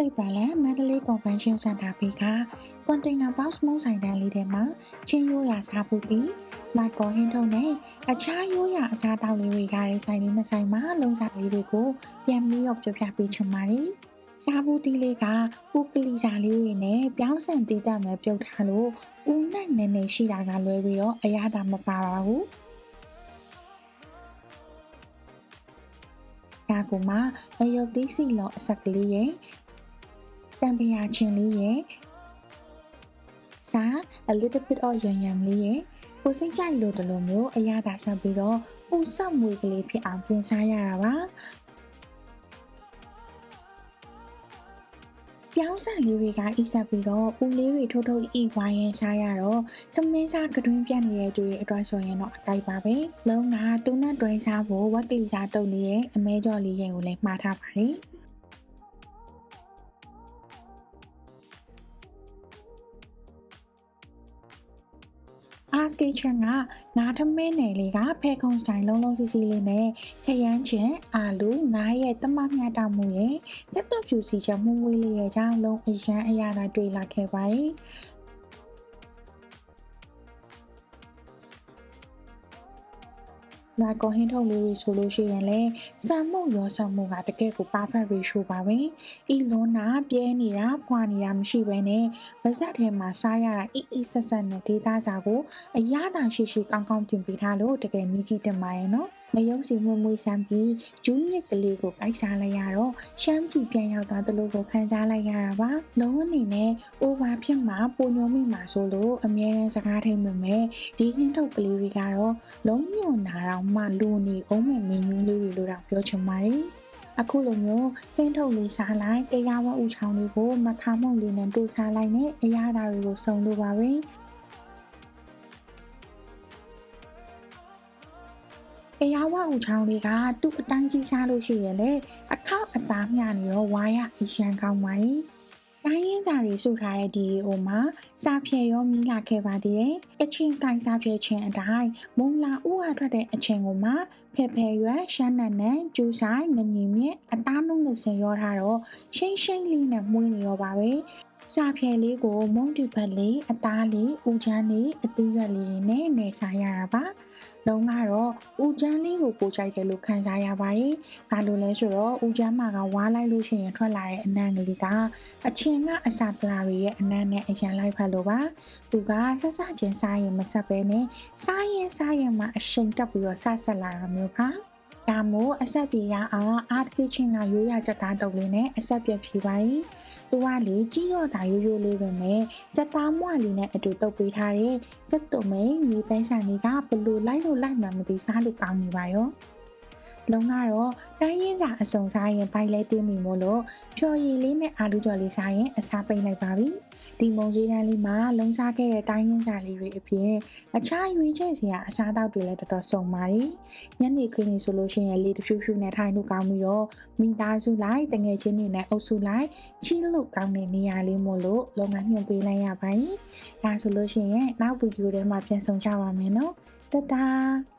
တိတ်ပါလန်မန္တလေး Convention Center ဘေးက Container Box မုံဆိုင်တန်းလေးထဲမှာချင်းရိုးရာစားဖို့ပြီးမိုက်ကောဟင်းထုံးနဲ့အခြားရိုးရာအစားအသောက်လေးတွေရတဲ့ဆိုင်လေးနှစ်ဆိုင်မှာလုံးစားလေးတွေကိုပြန်ပြီးတော့ပြပြပေးချင်ပါတယ်။စားဖို့တီးလေးကဥကလီစာလေးတွေနဲ့ပြောင်းဆန်တီးတက်မဲ့ပြုတ်ထားလို့ဦးနိုင်နေနေရှိတာကလွဲပြီးတော့အရသာမပါပါဘူး။ဒါကမှအယုတ်သီးစီလောအဆက်ကလေးရဲ့ တံပရာချင်းလေးရဲ့စာ a little bit of ရံရံလေးရဲ့ကိုစိတ်ကြိုက်လို့တလို့မျိုးအရသာဆက်ပြီးတော့ပူဆော့မွေကလေးဖြစ်အောင်ပြင်စားရတာပါပြောင်းဆန်လေးတွေကအိဆက်ပြီးတော့ဦးလေးတွေထိုးထိုးဤဝိုင်းရင်စားရတော့သမင်းစားကတွင်းပြတ်နေတဲ့သူတွေအတွက်ဆိုရင်တော့အတိုက်ပါပဲလုံးကတူနဲ့တွဲစားဖို့ဝက်ကလီစားတုပ်နေတဲ့အမဲကြော်လေးရဲ့ကိုလည်းမှားထားပါတယ် အာစကေချန်ကငါးထမင်းနယ်လေးကဖဲခုံစတိုင်လုံးလုံးစီစီလေးနဲ့ခရမ်းချင်အာလူငါးရဲ့တမမြတ်တောင်မှုရဲ့တက်တော့ဖြူစီချက်မှုမွေးလေးရဲ့ကြောင့်လုံးအရန်အရာသာတွေ့လာခဲ့ပါတယ် လာကောဟင်းထုတ်လေးတွေဆိုလို့ရှိရင်လည်းစံမှုရောဆောင်မှုကတကယ်ကို perfect ratio ပါပဲ။ဤလွန်နာပြဲနေတာဖွာနေတာမရှိဘဲနဲ့ဗဇက်ထဲမှာစားရတာအီအီဆက်ဆက်နဲ့ဒေတာစာကိုအရသာရှိရှိကောင်းကောင်းပြင်ပေးထားလို့တကယ်မြည်ကြည့်တင်ပါရဲ့နော်။မယုံစီမွေးမွေးဆမ်းပြီးဂျူးညစ်ကလေးကိုပိုက်စားလိုက်ရတော့ရှမ်းပြည်ပြန်ရောက်သွားသလိုကိုခံစားလိုက်ရတာပါလုံးအနေနဲ့ over ဖြစ်မှာပုံညုံမိမှာဆိုလို့အမြဲတမ်းစကားထိမ့်မမယ်ဒီခင်းထုတ်ကလေးတွေကတော့လုံးညွန်နာတော့မှလူနေအောင်မဲ့မင်းမျိုးလေးတွေလို့တော့ပြောချင်ပါတယ်အခုလိုမျိုးဟင်းထုတ်လေးစားလိုက်တရားဝဥချောင်းလေးကိုမခါမုံလေးနဲ့တို့စားလိုက်နဲ့အရာဓာတ်တွေကိုစုံလို့ပါပဲ တရားဝအူချောင်းလေးကသူ့အတိုင်းကြီးစားလို့ရှိရင်လေအခောက်အသားမျှနေတော့ဝါရအရန်ကောင်းပါ යි တိုင်းရင်းစာတွေစုထားတဲ့ဒီဟိုမှာစာဖြဲရောမိလာခဲ့ပါသေးတယ်။ကချင်စတိုင်းစာဖြဲခြင်းအတိုင်းမုံလာဥဟာထွက်တဲ့အချင်းကိုမှဖဲဖဲရွက်ရှမ်းနန်နန်ကျူးဆိုင်ငညီမြင့်အသားလုံးလို့ဆင်ရောထားတော့ရှိမ့်ရှိမ့်လေးနဲ့မှုန်းနေရောပါပဲ။စာဖြဲလေးကိုမုံတူဖက်လေးအသားလေးဦးချမ်းလေးအသေးရွက်လေးနဲ့နေစားရတာပါ။ လုံးကတော့ဦးချမ်းလေးကိုပိုကြိုက်တယ်လို့ခံစားရပါတယ်။ဘာလို့လဲဆိုတော့ဦးချမ်းမာကဝါလိုက်လို့ရှိရင်ထွက်လာတဲ့အနံ့ကလေးကအချင်းကအစာပလာတွေရဲ့အနံ့နဲ့အရန်လိုက်ဖက်လို့ပါ။သူကဆက်စချင်းစားရင်မဆက်ပဲနဲ့စားရင်စားရင်မှအရှိန်တက်ပြီးတော့ဆက်ဆက်လာတာမျိုးပါ။ ဒါမို့အဆက်ပြေရအောင်အာတကိချင်းကရိုးရကြတာတုပ်လေးနဲ့အဆက်ပြဖြေပါ යි ။သူကလေကြီးတော့တာရိုးရိုးလေးပဲနဲ့ကြက်သားမွှလေးနဲ့အတူတုပ်ပေးထားတဲ့ကြက်တုံမိန်မြေပန်းဆန်လေးကဘလို့လိုက်လို့လိုက်မှမသိစားလို့ကောင်းနေပါရော။ လုံးကတော့တိုင်းရင်းစာအစုံစားရင်ဘိုက်လဲတင်းမိမို့လို့ဖြော်ရည်လေးနဲ့အာလူကြော်လေးစားရင်အစားပိတ်လိုက်ပါပြီဒီမုံစည်းတန်းလေးမှာလုံးစားခဲ့တဲ့တိုင်းရင်းစာလေးတွေအပြင်အခြားရွေးချယ်စရာအစားအသောက်တွေလည်းတော်တော်စုံပါတယ်ညနေခင်းနေဆိုလို့ရှိရင်လေတဖြူဖြူနဲ့ထိုင်လို့ကောင်းပြီးတော့မိသားစုလိုက်တငယ်ချင်းတွေနဲ့အုပ်စုလိုက်ချီလို့ကောင်းတဲ့နေရာလေးမို့လို့လုံငန်းညွှန်ပေးလိုက်ရပါတယ်ဒါဆိုလို့ရှိရင်နောက်ဗီဒီယိုထဲမှာပြန်ဆောင်ကြပါမယ်နော်တတား